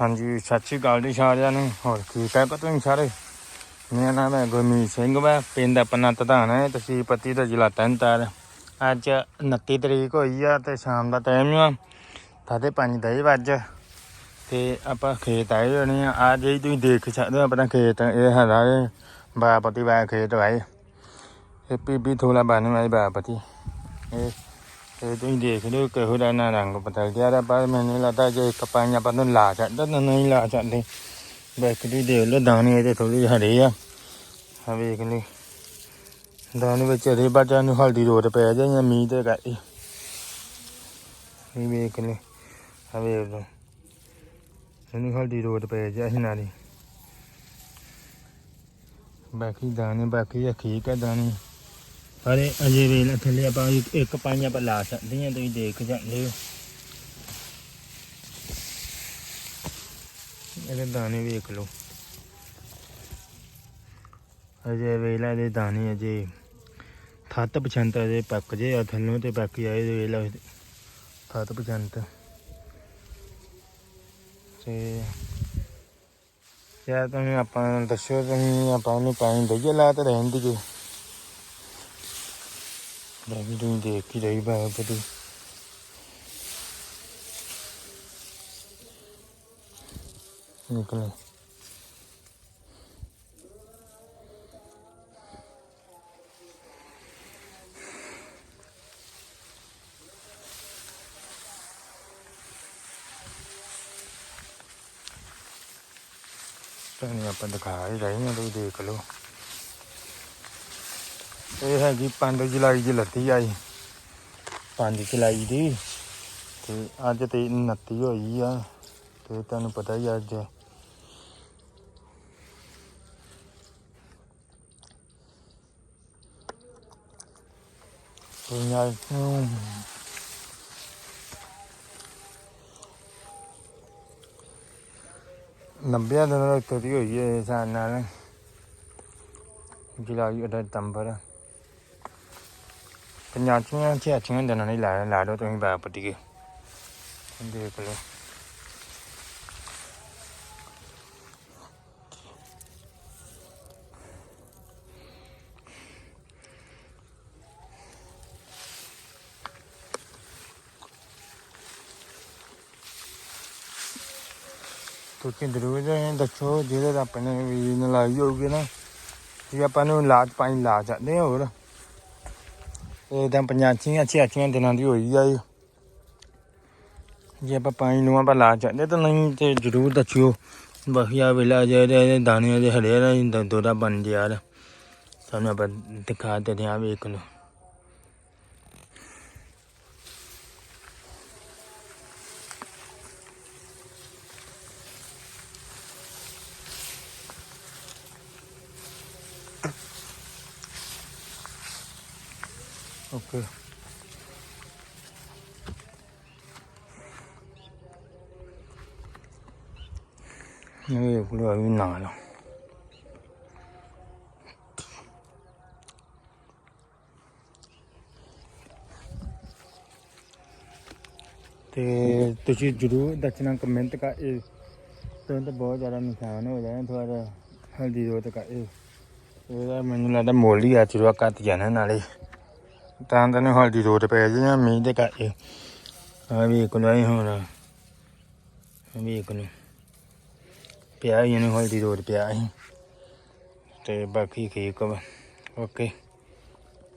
ਹਾਂਜੀ, ਸਤਿ ਸ਼੍ਰੀ ਅਕਾਲ ਜੀ ਸਾਰਿਆਂ ਨੂੰ। ਹੋਰ ਠੀਕ ਹੈ ਕੋ ਤੁਸੀਂ ਸਾਰੇ? ਮੇਰਾ ਨਾਮ ਹੈ ਗੁਰਮੀਤ ਸਿੰਘ ਵਾ, ਪਿੰਡ ਆਪਣਾ ਤਧਾਨ ਹੈ ਤਹਿਸੀਲ ਪੱਤੀ ਦਾ ਜ਼ਿਲ੍ਹਾ ਤਰਨਤਾਰਨ। ਅੱਜ 29 ਤਰੀਕ ਹੋਈ ਆ ਤੇ ਸ਼ਾਮ ਦਾ ਟਾਈਮ ਆ। ਸਾਢੇ ਪੰਜ ਦਈ ਵੱਜ। ਤੇ ਆਪਾਂ ਖੇਤ ਆਏ ਹੋਣੇ ਆ। ਆ ਜਿਹੜੀ ਤੁਸੀਂ ਦੇਖ ਸਕਦੇ ਹੋ ਆਪਣਾ ਖੇਤ, ਇਹ ਹੈਗਾ ਇਹ ਬਾਪਤੀ ਵਾ ਖੇਤ ਵਾਏ ਇਹ। ਪੀਬੀ ਥੋਲਾ ਬਣ ਵਾਲੀ ਬਾਪਤੀ ਇਹ ਇਹ ਤੁਸੀਂ ਦੇਖ ਲਿਓ ਕਿਹੋ ਜਿਹਾ ਨਾ ਰੰਗ ਬਦਲ ਗਿਆ ਦਾ ਪਰ ਮੈਨੂੰ ਲੱਗਦਾ ਜੇ ਕਪਾਈਆਂ ਆਪਾਂ ਨੂੰ ਲਾ ਛੱਡਦਾ ਤਾਂ ਨਹੀਂ ਲਾ ਛੱਡਦੇ ਬੈਕਰੀ ਦੇਖ ਲਓ ਦਾਣੇ ਇਹਦੇ ਥੋੜੀ ਜਿਹੇ ਹਰੇ ਆ ਆ ਵੇਖ ਲਈ ਦਾਣੇ ਵਿੱਚ ਹਰੇ ਬਾਜਾਂ ਨੂੰ ਹਲਦੀ ਰੋਡ ਪੈ ਜਾਂ ਮੀਂਹ ਤੇ ਕਰਕੇ ਇਹ ਵੇਖ ਲਈ ਆ ਵੇਖ ਲਓ ਇਹਨੂੰ ਹਲਦੀ ਰੋਡ ਪੈ ਜਾ ਸੀ ਨਾਲੇ ਬਾਕੀ ਦਾਣੇ ਬਾਕੀ ਠੀਕ ਹੈ ਦਾਣੇ ਅਰੇ ਅਜੇ ਵੇਲੇ ਥੱਲੇ ਆਪਾਂ ਇੱਕ- ਪਾਣੀ ਆਪਾਂ ਲਾ ਸਕਦੇ ਹਾਂ, ਤੁਸੀਂ ਦੇਖ ਜਾਂਦੇ ਹੋ। ਇਹਦੇ ਦਾਣੇ ਵੇਖ ਲਓ। ਅਜੇ ਵੇਲਾ ਦੇ ਦਾਣੇ ਅਜੇ ਥੱਤ ਪਛੰਤ ਅਜੇ ਪੱਕ ਜੇ ਆ, ਥੱਲੋਂ ਤੇ ਬਾਕੀ ਆਏ ਵੇਲਾ ਥੱਤ ਪਛੰਤ ਤੇ ਯਾਰ ਤੁਸੀਂ ਆਪਾਂ ਨੂੰ ਦੱਸੋ ਤੁਸੀਂ ਆਪਾਂ ਨੂੰ ਪਾਣੀ ਦਈਏ, ਲਾ ਤੇ ਰਹਿਣ ਦੀ ਕੋਈ ਬਾਕੀ ਤੁਸੀਂ ਦੇਖ ਹੀ ਰਹੀ ਬਾਬਾ ਬੜੀ ਨਿਕਲੇ ਤੁਹਾਨੂੰ ਆਪਾਂ ਦਿਖਾ ਹੀ ਰਹੇ ਹਾਂ ਤੁਸੀਂ ਦੇਖ ਲਓ ਇਹ ਹੈਗੀ 5 ਜੁਲਾਈ ਦੀ ਲੱਤੀ ਆਈ 5 ਜੁਲਾਈ ਦੀ। ਤੇ ਅੱਜ ਤੇ 29 ਹੋਈ ਆ। ਤੇ ਤੁਹਾਨੂੰ ਪਤਾ ਹੀ ਅੱਜ। ਦੁਨੀਆ ਨੂੰ ਨੱਬੇ ਦਿਨ ਦਾ ਦੀ ਹੋਈ ਹੈ ਇਸ ਨਾਲ। ਜੁਲਾਈ ਅਡਾ ਸਤੰਬਰ। ਪੰਜਾਚੀਆਂ ਛਿਆਚੀਆਂ ਦਿਨਾਂ ਨਹੀਂ ਲਾ ਲਾ ਲਓ ਤੁਸੀਂ ਬਾਪ ਪੱਟੀਏ ਦੇਖ ਲਓ ਤੁਸੀਂ ਜ਼ਰੂਰ ਦੱਸੋ ਜਿਹਦੇ ਆਪਣੇ ਵੀ ਨਾਲ ਲਾਈ ਹੋਊਗੀ ਨਾ ਵੀ ਆਪਾਂ ਨੂੰ ਲਾਜ ਪਾਣੀ ਲਾ ਜਾਂਦੇ ਹਾਂ ਹੋਰ ਇਹ ਤਾਂ ਪੰਜਾਚੀਆਂ ਛਿਆਚੀਆਂ ਦਿਨਾਂ ਦੀ ਹੋਈ ਆ ਜੇ ਆਪਾਂ ਪਾਣੀ ਨੂੰ ਆਪਾਂ ਲਾ ਜਾਂਦੇ ਤਾਂ ਨਹੀਂ ਤੇ ਜ਼ਰੂਰ ਦੱਸਿਓ। ਬਾਕੀ ਵੇਲਾ ਜਿਹੜੇ ਦਾਣੇ ਦੇ ਹਰੇ ਦਾ ਦੋਰਾ ਬਣ ਗਿਆ ਯਾਰ। ਸਾਨੂੰ ਆਪਾਂ ਦਿਖਾ ਦਿੰਦੇ ਆ ਵੇਖ ਲਓ ਓਕੇ ਇਹ ਕੋਲ ਵੀ ਨਾਲ ਤੇ ਤੁਸੀਂ ਜਰੂਰ ਦੱਸਣਾ ਕਮੈਂਟ ਕਰ ਇਹ ਤੋਂ ਤਾਂ ਬਹੁਤ ਜ਼ਿਆਦਾ ਨੁਕਸਾਨ ਹੋ ਜਾਣਾ ਥੋੜਾ ਹਲਦੀ ਰੋਟ ਕਰ ਇਹ ਇਹਦਾ ਮੈਨੂੰ ਲੱਗਦਾ ਮੁੱਲ ਹੀ ਆ ਚੁਰਾ ਕੱਟ ਜਾਣਾ ਨਾਲੇ ਤਾਂ ਤੈਨੂੰ ਹਲਦੀ ਰੋਟ ਪੈ ਜਾਣਾ ਮੀਂਹ ਦੇ ਕਰਕੇ। ਆ ਵੀ ਇੱਕ ਨਹੀਂ ਹੋਣਾ। ਆ ਵੀ ਇੱਕ ਨੂੰ ਪਿਆ ਹੀ ਇਹਨੂੰ ਹਲਦੀ ਰੋਟ ਪਿਆ ਸੀ ਤੇ ਬਾਕੀ ਠੀਕ ਓਕੇ।